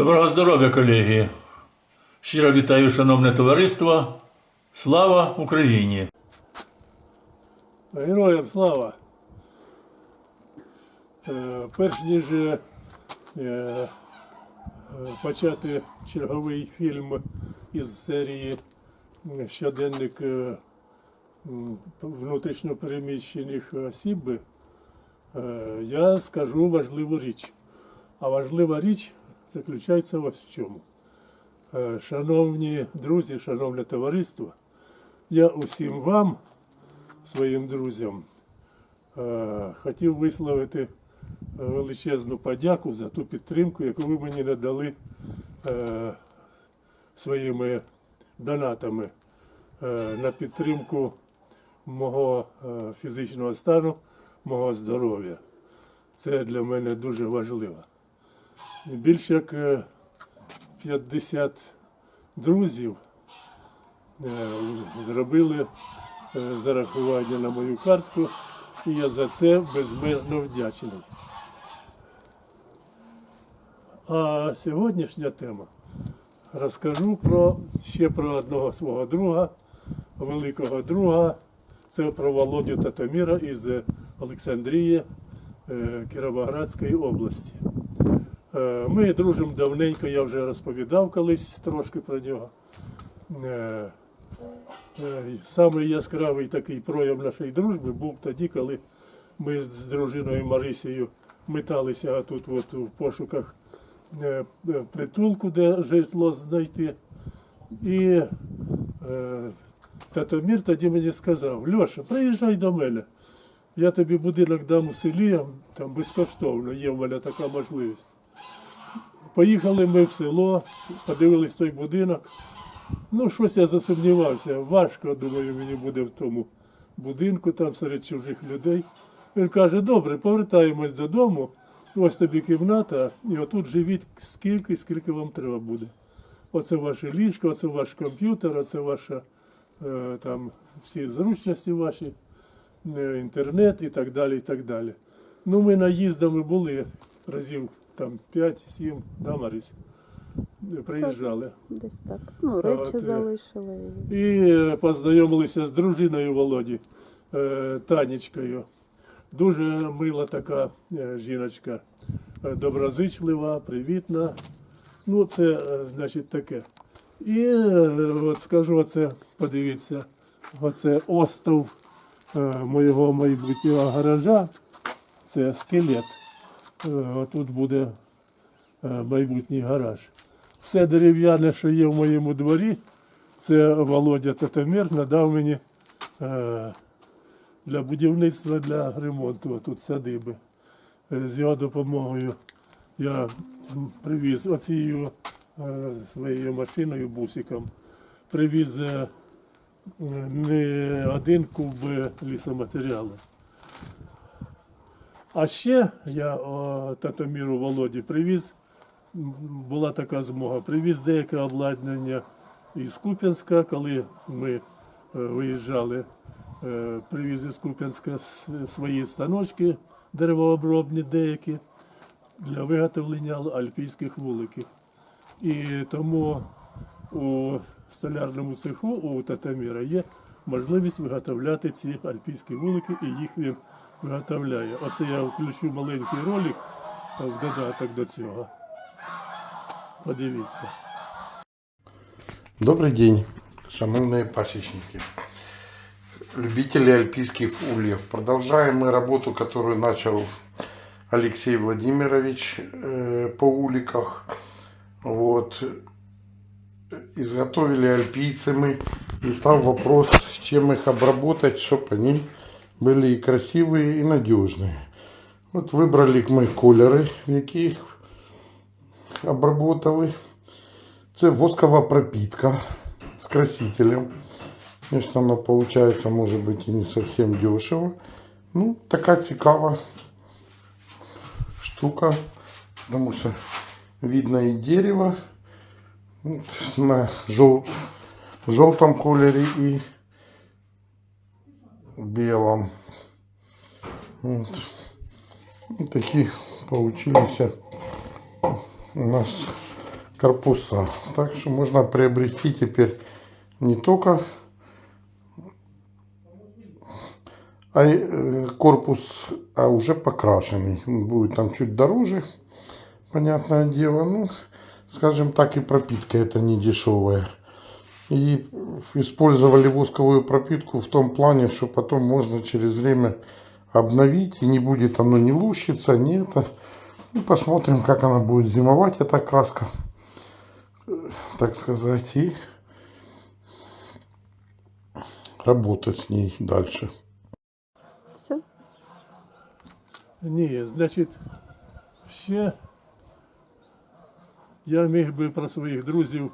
Доброго здоров'я, колеги! Щиро вітаю, шановне товариство. Слава Україні! Героям слава! Е, Перш ніж е, е, почати черговий фільм із серії щоденник м, осіб, я скажу важливу річ. А важлива річ заключається ось в чому. Е, Шановні друзі, шановне товариство, я усім вам своїм друзям. Е, Хотів висловити е, величезну подяку за ту підтримку, яку ви мені надали своїми донатами на підтримку мого фізичного стану, мого здоров'я. Це для мене дуже важливо. Більше як е, 50 друзів е, зробили е, зарахування на мою картку, і я за це безмежно вдячний. А сьогоднішня тема розкажу про ще про одного свого друга, великого друга. Це про Володю Татаміра із Олександрії е, Кіровоградської області. Е, Ми дружимо давненько, я вже розповідав колись трошки про нього. Е, Е, Самий яскравий такий прояв нашої дружби був тоді, коли ми з дружиною Марисією металися тут от в пошуках притулку, де житло знайти. І Татомір тоді мені сказав, Льоша, приїжджай до мене. Я тобі будинок дам у селі, там безкоштовно, є в мене така можливість. Поїхали ми в село, подивились той будинок. Ну, щось я засумнівався. Важко, думаю, мені буде в тому будинку, там серед чужих людей. Він каже, добре, повертаємось додому, ось тобі кімната, і отут живіть скільки, скільки вам треба буде. Оце ваше ліжко, оце ваш комп'ютер, оце ваша е, там всі зручності ваші, е, інтернет і так далі. і так далі. Ну, ми наїздами були разів там 5-7 на Марись. Приїжджали. Десь так. Ну, речі от, е, залишили. І познайомилися з дружиною Володі е, Танечкою. Дуже мила така е, жіночка, доброзичлива, привітна. Ну, це, значить, таке. І от скажу, оце, подивіться, оце остов моєго майбутнього гаража. Це скелет. Е, Отут буде е, майбутній гараж. Все дерев'яне, що є в моєму дворі, це Володя Татамир надав мені е, для будівництва, для ремонту тут садиби. З його допомогою я привіз оцією своєю машиною, бусиком, привіз не один куб лісоматеріалу. А ще я о, Татаміру Володі привіз була така змога. Привіз деяке обладнання із Куп'янська, коли ми е, виїжджали, е, привіз із Куп'янська свої станочки деревообробні деякі для виготовлення альпійських вуликів. І тому у столярному цеху у Татаміра є можливість виготовляти ці альпійські вулики, і їх виготовляє. Оце я включу маленький ролик е, в додаток до цього. Подивіться. Добрый день, шановные пасечники, любители альпийских ульев. Продолжаем мы работу, которую начал Алексей Владимирович по уликах. Вот. Изготовили альпийцы мы. И стал вопрос, чем их обработать, чтобы они были и красивые, и надежные. Вот выбрали мы колеры, в яких обработали. Це воскова пропитка с красителем. Конечно, оно получается, может быть, и не совсем дешево. Ну, такая цікава штука, потому что видно и дерево на жел... желтом колере и белом. Вот. Вот такие получились у нас корпуса. Так что можно приобрести теперь не только а э, корпус, а уже покрашенный. Будет там чуть дороже, понятное дело. Ну, скажем так, и пропитка это не дешевая И использовали восковую пропитку в том плане, что потом можно через время обновить, и не будет оно не лущиться, не это. И посмотрим, как она будет зимовать, эта краска, э, так сказать, и работать с ней дальше. Все? Ні, значить, ще я міг би про своїх друзів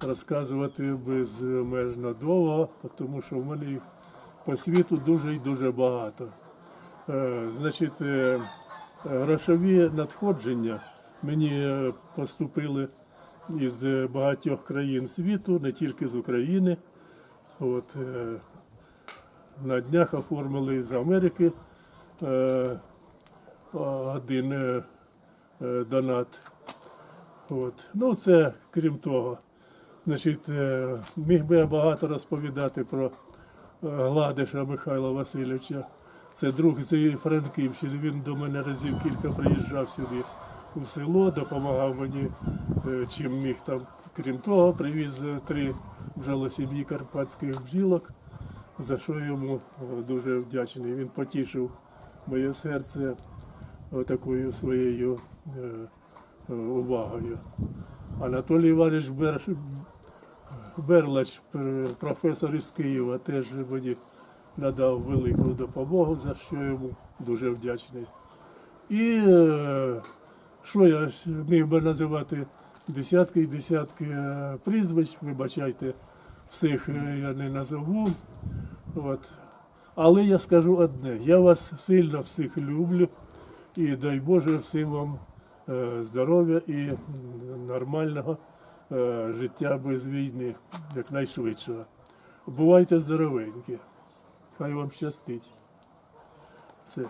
Розказувати безмежно довго, тому що в мене їх по світу дуже і дуже багато. Е, Значить, е, грошові надходження мені поступили із багатьох країн світу, не тільки з України. От, е, на днях оформили з Америки один донат. От. Ну, це крім того. Значить, е, міг би я багато розповідати про е, Гладиша Михайла Васильовича. Це друг з Франківщини. Він до мене разів кілька приїжджав сюди у село, допомагав мені е, чим міг там. Крім того, привіз три бджолосім'ї карпатських бджілок, за що йому дуже вдячний. Він потішив моє серце такою своєю увагою. Анатолій Іванович Бер... Берлач, професор із Києва, теж мені надав велику допомогу, за що йому дуже вдячний. І е, що я міг би називати десятки і десятки е, прізвищ, вибачайте, всіх е, я не назову. От. Але я скажу одне: я вас сильно всіх люблю і дай Боже всім вам здоров'я і нормального життя без війни, якнайшвидшого. Бувайте здоровенькі. Хай вам щастить. Все.